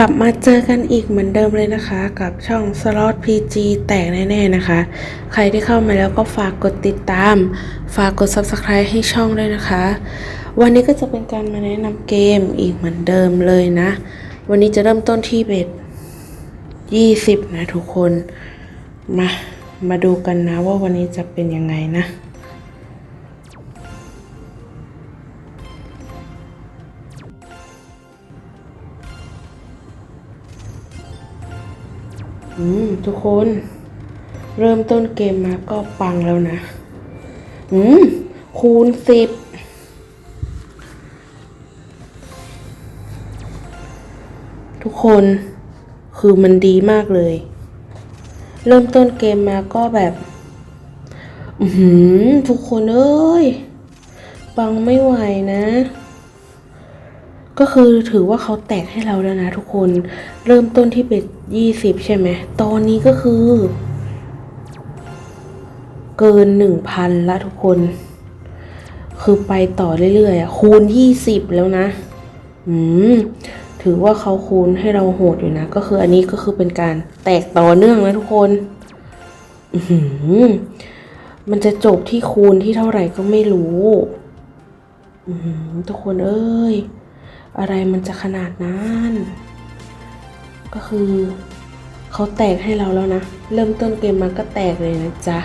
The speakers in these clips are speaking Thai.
กลับมาเจอกันอีกเหมือนเดิมเลยนะคะ กับช่อง Slot PG แตกแน่ๆนะคะ ใครที่เข้ามาแล้วก็ฝากกดติดตาม ฝากกด Subscribe ให้ช่องด้วยนะคะ วันนี้ก็จะเป็นการมาแนะนำเกมอีกเหมือนเดิมเลยนะ วันนี้จะเริ่มต้นที่เบ็ด20 นะทุกคน มา มาดูกันนะว่าวันนี้จะเป็นยังไงนะ อืมทุกคน เริ่มต้นเกมมาก็ปังแล้วนะ อืม คูณสิบทุกคนคือมันดีมากเลย เริ่มต้นเกมมาก็แบบ อือหือทุกคนเอ้ย ปังไม่ไหวนะ ก็คือถือว่าเขาแตกให้เราแล้วนะทุกคน เริ่มต้นที่เป็นยี่สิบใช่ไหม ตอนนี้ก็คือ เกินหนึ่งพันละทุกคน คือไปต่อเรื่อยๆอคูณยี่สิบแล้วนะ อืม ถือว่าเขาคูณให้เราโหดอยู่นะ ก็คืออันนี้ก็คือเป็นการแตกต่อเนื่องนะทุกคน อือหือมันจะจบที่คูณที่เท่าไหร่ก็ไม่รู้อือหือทุกคนเอ้ย อะไรมันจะขนาดนั้น ก็คือเขาแตกให้เราแล้วนะ เริ่มต้นเกมมาก็แตกเลยนะจ๊ะ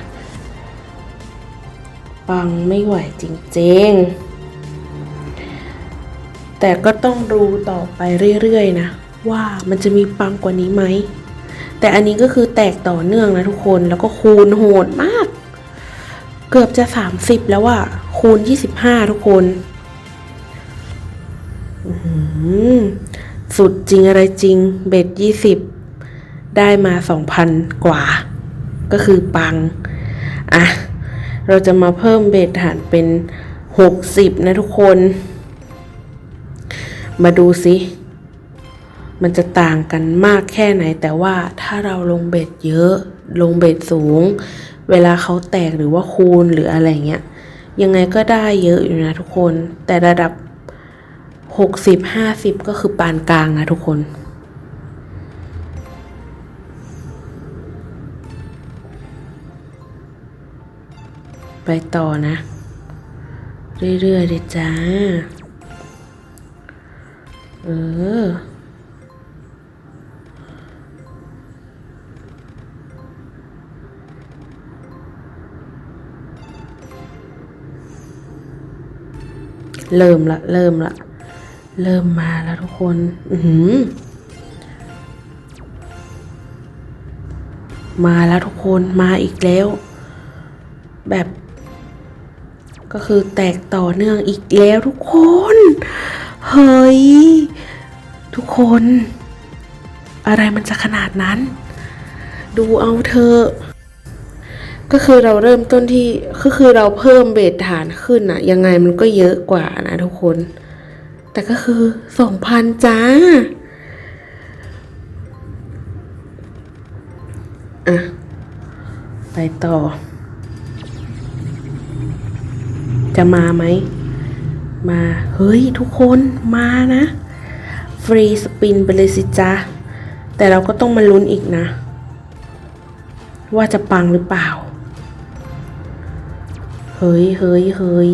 ปังไม่ไหวจริงๆ แต่ก็ต้องดูต่อไปเรื่อยๆนะ ว่ามันจะมีปังกว่านี้ไหม แต่อันนี้ก็คือแตกต่อเนื่องนะทุกคนแล้วก็คูณโหดมาก เกือบจะ 30 แล้วอะคูณ 25 ทุกคน สุดจริงอะไรจริง เบ็ดยี่สิบได้มาสองพันกว่า ก็คือปัง อะ เราจะมาเพิ่มเบ็ดฐานเป็นหกสิบนะทุกคน มาดูสิมันจะต่างกันมากแค่ไหน แต่ว่าถ้าเราลงเบ็ดเยอะ ลงเบ็ดสูง เวลาเขาแตกหรือว่าคูณหรืออะไรเงี้ยยังไงก็ได้เยอะอยู่นะทุกคน แต่ระดับ หกสิบห้าสิบก็คือปานกลางนะทุกคน ไปต่อนะ เรื่อยๆเลยจ้า เออเริ่มละ เริ่มละ เริ่มมาแล้วทุกคน อืมาแล้วทุกคนมาอีกแล้ว แบบ ก็คือแตกต่อเนื่องอีกแล้วทุกคน เฮ้ย ทุกคน อะไรมันจะขนาดนั้น ดูเอาเธอ ก็คือเราเริ่มต้นที่ก็คือเราเพิ่มเบสฐานขึ้นอะยังไงมันก็เยอะกว่านะทุกคน แต่ก็คือสองพันจ้า อะ ไปต่อ จะมาไหม มา เฮ้ย ทุกคนมานะ ฟรีสปินไปเลยสิจ้าแต่เราก็ต้องมาลุ้นอีกนะ ว่าจะปังหรือเปล่า เฮ้ยเฮ้ยเฮ้ย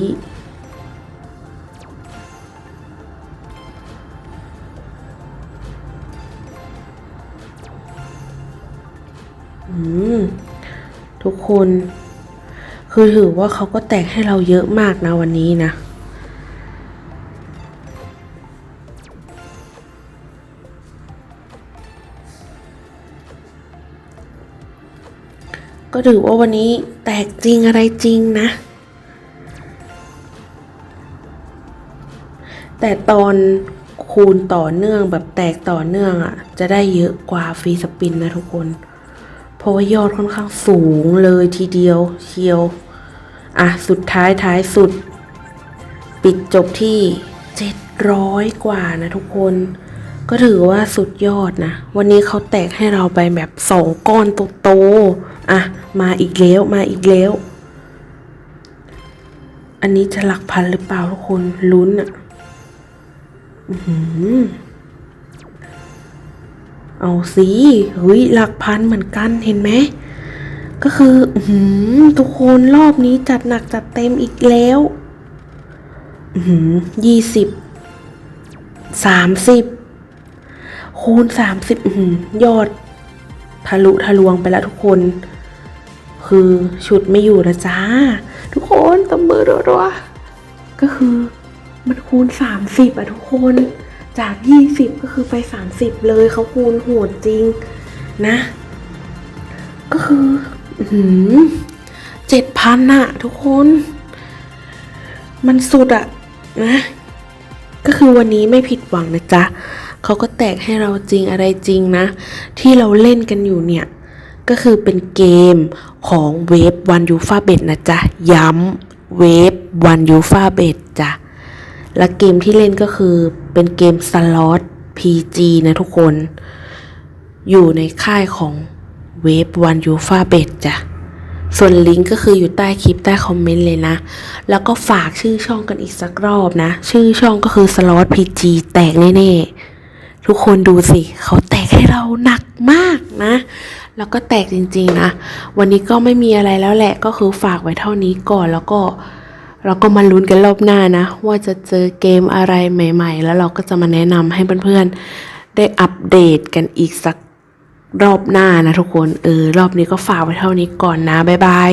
ทุกคน คือถือว่าเขาก็แตกให้เราเยอะมากนะวันนี้นะก็ถือว่าวันนี้แตกจริงอะไรจริงนะ แต่ตอนคูณต่อเนื่องแบบแตกต่อเนื่องอะ่ะ จะได้เยอะกว่าฟรีสปินนะทุกคน เพราะว่ายอดค่อนข้างสูงเลยทีเดียวเชียว อะ สุดท้ายท้ายสุด ปิดจบที่ 700 กว่านะทุกคนก็ถือว่าสุดยอดนะ วันนี้เขาแตกให้เราไปแบบสองก้อนโตๆอะ มาอีกแล้วมาอีกแล้ว อันนี้จะหลักพันหรือเปล่าทุกคนลุ้นอะอื้อหือ เอาสิเฮ้ยหลักพันเหมือนกันเห็นไหมก็คือหือทุกคนรอบนี้จัดหนักจัดเต็มอีกแล้วอือยี่สิบสามสิบคูณสามสิบหืมยอด ทะลุทะลวงไปแล้วทุกคน คือชุดไม่อยู่นะจ้า ทุกคนตบมือรัวๆก็คือมันคูณสามสิบอะทุกคน จากยี่สิบก็คือไปสามสิบเลยเขาคูณโหดจริงนะ ก็คือเจ็ดพันอะทุกคน มันสุดอะนะ ก็คือวันนี้ไม่ผิดหวังนะจ๊ะเขาก็แตกให้เราจริงอะไรจริงนะ ที่เราเล่นกันอยู่เนี่ย ก็คือเป็นเกมของเวฟวันยูฟาเบตนะจ๊ะ ย้ำเวฟวันยูฟาเบตจ้ะและเกมที่เล่นก็คือ เป็นเกมสล็อต PG นะทุกคน อยู่ในค่ายของเวฟวันยูฟาเบตจ้ะ ส่วนลิงก์ก็คืออยู่ใต้คลิปใต้คอมเมนต์เลยนะ แล้วก็ฝากชื่อช่องกันอีกสักรอบนะ ชื่อช่องก็คือ Slot PG แตกแน่ๆ ทุกคนดูสิ เขาแตกให้เราหนักมากนะ แล้วก็แตกจริงๆนะ วันนี้ก็ไม่มีอะไรแล้วแหละก็คือฝากไว้เท่านี้ก่อนแล้วก็ เราก็มาลุ้นกันรอบหน้านะ ว่าจะเจอเกมอะไรใหม่ ๆ แล้วเราก็จะมาแนะนำให้เพื่อนๆ ได้อัปเดตกันอีกสักรอบหน้านะทุกคน เออ รอบนี้ก็ฝากไว้เท่านี้ก่อนนะ บ๊ายบาย